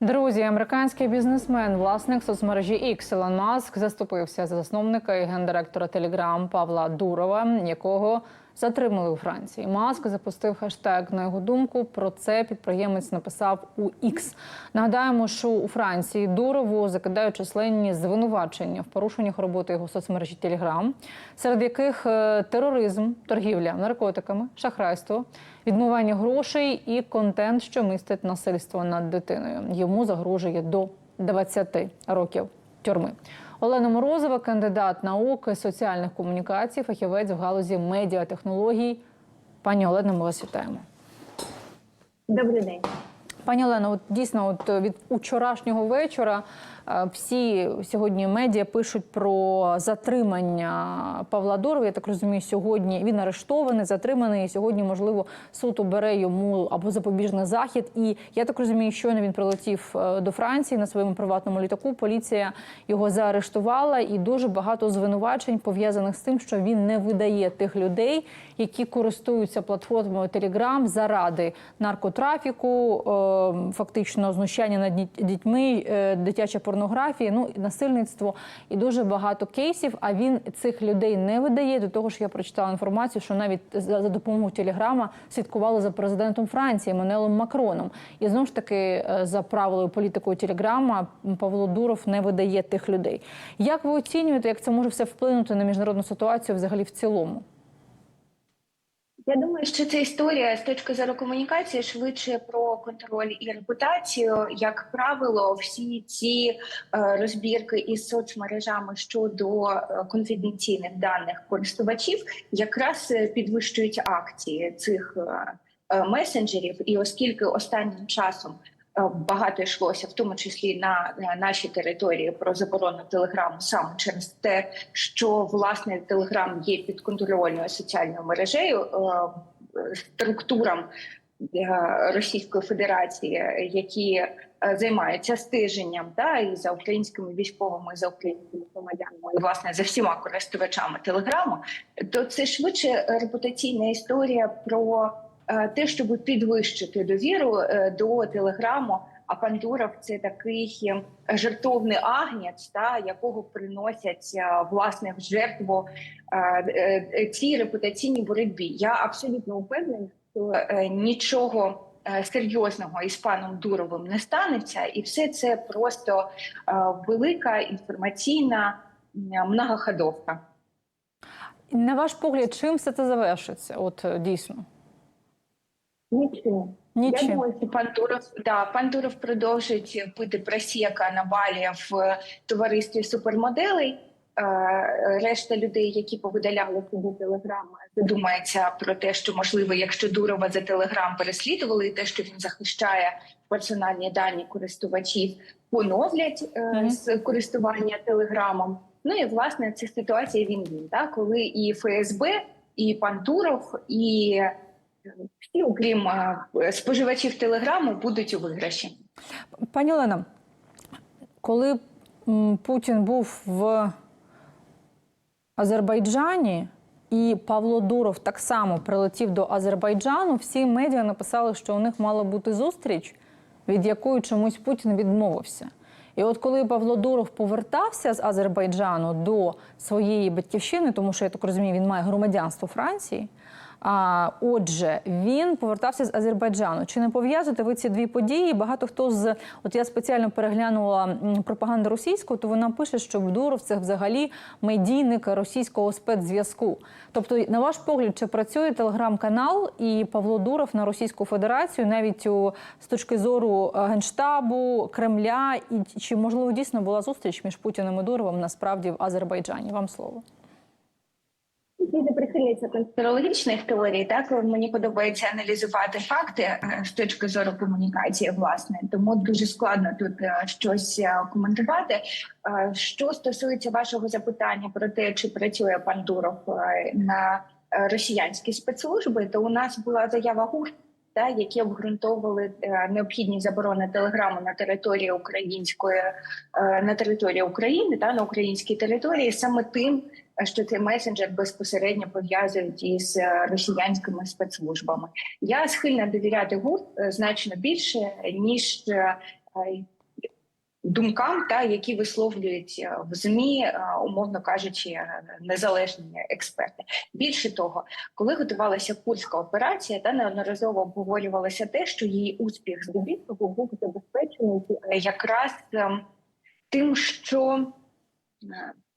Друзі, американський бізнесмен, власник соцмережі X Ілон Маск заступився за засновника і гендиректора Telegram Павла Дурова, якого затримали у Франції. Маск запустив хештег. На його думку, про це підприємець написав у X. Нагадаємо, що у Франції Дурову закидають численні звинувачення в порушеннях роботи його соцмережі Telegram, серед яких е, тероризм, торгівля наркотиками, шахрайство, відмивання грошей і контент, що містить насильство над дитиною. Йому загрожує до 20 років тюрми. Олена Морозова, кандидат наук соціальних комунікацій, фахівець в галузі медіатехнологій. Пані Олено, ми вас вітаємо. Добрий день. Пані Олено, от дійсно, от від вчорашнього вечора всі сьогодні медіа пишуть про затримання Павла Дурова. Я так розумію, сьогодні він арештований, затриманий. Сьогодні, можливо, суд обере йому або запобіжний захід. І я так розумію, щойно він прилетів е, до Франції на своєму приватному літаку. Поліція його заарештувала, і дуже багато звинувачень пов'язаних з тим, що він не видає тих людей, які користуються платформою Telegram заради наркотрафіку, е, фактично знущання над дітьми, е, дитяча порнографія, ну насильництво і дуже багато кейсів. А він цих людей не видає. До того ж, я прочитала інформацію, що навіть за, допомогою Телеграма слідкували за президентом Франції Еммануелем Макроном. І знову ж таки, е, за правилою політикою Телеграма, Павло Дуров не видає тих людей. Як ви оцінюєте, як це може все вплинути на міжнародну ситуацію взагалі в цілому? Я думаю, що ця історія з точки зору комунікації швидше про контроль і репутацію. Як правило, всі ці е, розбірки із соцмережами щодо е, конфіденційних даних користувачів якраз е, підвищують акції цих месенджерів. І оскільки останнім часом багато йшлося, в тому числі на е, нашій території, про заборону телеграму саме через те, що власне телеграм є підконтрольною соціальною мережею е, структурам е, Російської Федерації, які е, займаються стеженням та і за українськими військовими, і за українськими громадянами, і власне за всіма користувачами телеграму, то це швидше репутаційна історія про е, те, щоб підвищити довіру е, до телеграму. А пан Дуров – це такий е, жертовний агнець, та якого приносять е, власне в жертву е, е, цій репутаційній боротьбі. Я абсолютно впевнена, що е, нічого е, серйозного із паном Дуровим не станеться, і все це просто е, велика інформаційна многоходовка. На ваш погляд, чим все це завершиться? От е, дійсно. Нічого. Я Нічим. думаю, що пан Туров, да, пан Туров продовжить пити просіка на балі в товаристві супермоделей. Решта людей, які повидаляли свого телеграма, задумається про те, що можливо, якщо Дурова за телеграм переслідували, і те, що він захищає персональні дані користувачів, поновлять е, Мгм. з користування телеграмом. Ну і власне ця ситуація він він, да, коли і ФСБ, і пан Туров, і всі, окрім споживачів телеграму, будуть у виграші. Пані Олена, коли Путін був в Азербайджані, і Павло Дуров так само прилетів до Азербайджану, всі медіа написали, що у них мала бути зустріч, від якої чомусь Путін відмовився. І от коли Павло Дуров повертався з Азербайджану до своєї батьківщини, тому що я так розумію, він має громадянство Франції. А отже, він повертався з Азербайджану. Чи не пов'язуєте ви ці дві події? Багато хто з от я спеціально переглянула пропаганду російську, то вона пише, що Дуров це взагалі медійник російського спецзв'язку. Тобто, на ваш погляд, чи працює телеграм-канал і Павло Дуров на Російську Федерацію, навіть у, з точки зору е, генштабу Кремля, і чи можливо дійсно була зустріч між Путіним і Дуровим насправді в Азербайджані? Вам слово. Прихиляться конспірологічних теорій, так мені подобається аналізувати факти е, з точки зору комунікації, власне, тому дуже складно тут е, щось е, коментувати. Що стосується вашого запитання про те, чи працює пан Дуров на росіянські спецслужби, то у нас була заява ГУР, та які обґрунтовували е, необхідність заборони телеграму на території української е, на території України та на українській території саме тим, що цей месенджер безпосередньо пов'язують із е, росіянськими спецслужбами. Я схильна довіряти гурт значно більше ніж думкам, та які висловлюють е, в змі, е, умовно кажучи, е, незалежні експерти. Більше того, коли готувалася курська операція, та неодноразово обговорювалося те, що її успіх здебільшого був забезпечений якраз тим, що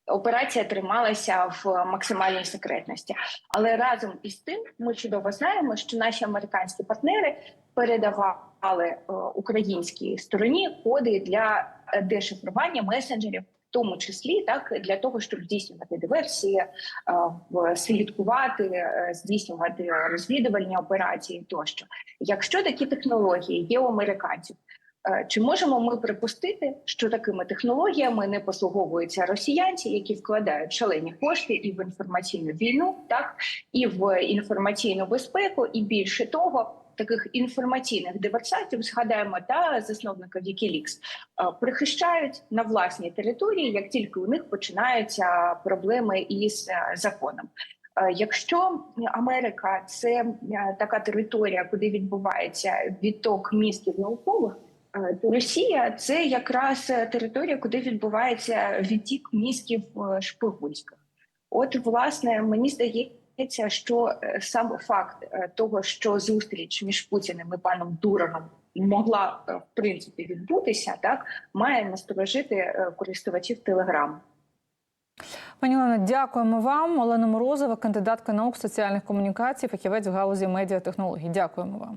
операція трималася в максимальній секретності. Але разом із тим, ми чудово знаємо, що наші американські партнери передавали е, українській стороні коди для е, дешифрування месенджерів. В тому числі так для того, щоб здійснювати диверсії, е, слідкувати, здійснювати розвідувальні операції тощо. Якщо такі технології є у американців, чи можемо ми припустити, що такими технологіями не послуговуються росіянці, які вкладають шалені кошти і в інформаційну війну, так і в інформаційну безпеку, і більше того, таких інформаційних диверсантів згадаємо та засновника е, прихищають на власній території, як тільки у них починаються проблеми із е, законом. Якщо Америка це е, така територія, куди відбувається відток мізків наукових, е, то Росія це якраз територія, куди відбувається відтік мізків е, шпигунських. От, власне, мені здається, що е, сам факт е, того, що зустріч між Путіним і паном Дураном могла е, в принципі відбутися, так має насторожити користувачів Телеграм. Пані Олено, дякуємо вам. Олена Морозова, кандидатка наук соціальних комунікацій, фахівець в галузі медіатехнологій. Дякуємо вам.